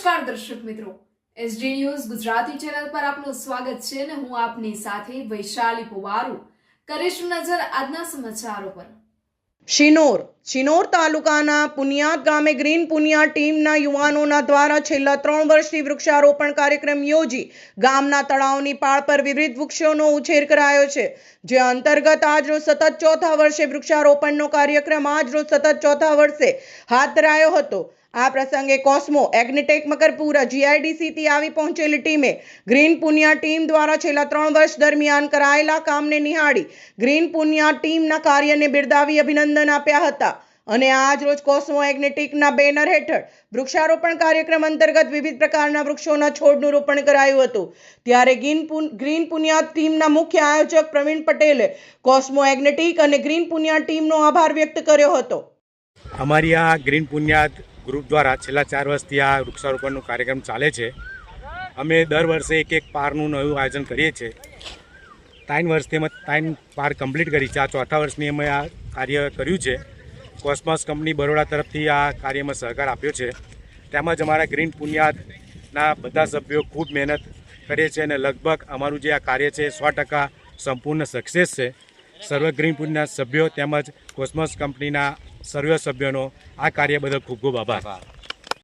નમસ્કાર દર્શક મિત્રો. એસડી ન્યૂઝ ગુજરાતી ચેનલ પર આપનું સ્વાગત છે અને હું આપની સાથે વૈશાલી પુવારુ. કરીશું નજર આજના સમાચારો પર. શિનોર. શિનોર તાલુકાના પુનિયાદ ગામે ગ્રીન પુનિયા ટીમના યુવાનોના દ્વારા છેલ્લા ત્રણ વર્ષથી વૃક્ષારોપણ કાર્યક્રમ યોજી ગામના તળાવની પાળ પર વિવિધ વૃક્ષોનો ઉછેર કરાયો છે, જે અંતર્ગત આજનો સતત ચોથા વર્ષે વૃક્ષારોપણનો કાર્યક્રમ આજનો સતત ચોથા વર્ષે હાથ ધરાયો હતો. આ પ્રસંગે કોસ્મો, એગ્નેટેક મકરપુરા જીઆઈડીસીથી આવી પહોંચેલી ટીમે ગ્રીન પુનિયા ટીમ દ્વારા છેલ્લા ત્રણ વર્ષ દરમિયાન કરાયેલા કામને નિહાળી ગ્રીન પુનિયા ટીમના કાર્યને બિરદાવી અભિનંદન આપ્યા હતા. અને આજ રોજ કોસ્મો એગ્નેટિકના બેનર હેઠળ વૃક્ષારોપણ કાર્યક્રમ અંતર્ગત વિવિધ પ્રકારના વૃક્ષોના છોડનું રોપણ કરાયું હતું. ત્યારે ગ્રીન પુન- ગ્રીન પુનિયા ટીમના મુખ્ય આયોજક પ્રવીણ પટેલે કોસ્મો એગ્નેટિક અને ગ્રીન પુનિયા ટીમનો આભાર વ્યક્ત કર્યો હતો. અમારી આ ગ્રીન પુણ્યાદ ગ્રુપ દ્વારા છેલ્લા ચાર વર્ષથી આ વૃક્ષારોપણનો કાર્યક્રમ ચાલે છે. અમે દર વર્ષે એક એક પારનું નવું આયોજન કરીએ છીએ. ત્રણ વર્ષથી અમે ત્રણ પાર કમ્પ્લીટ કરી છે. આ ચોથા વર્ષની અમે આ કાર્ય કર્યું છે. કોસ્મોસ કંપની બરોડા તરફથી આ કાર્યમાં સહકાર આપ્યો છે. તેમજ અમારા ગ્રીન પુન્યાદના બધા સભ્યો ખૂબ મહેનત કરે છે અને લગભગ અમારું જે આ કાર્ય છે સો સંપૂર્ણ સક્સેસ છે. સર્વ ગ્રીન પુન્યાદ સભ્યો તેમજ કોસ્મોસ કંપનીના સર્વ સભ્યનો આ કાર્ય બદલ ખૂબ ખૂબ આભાર.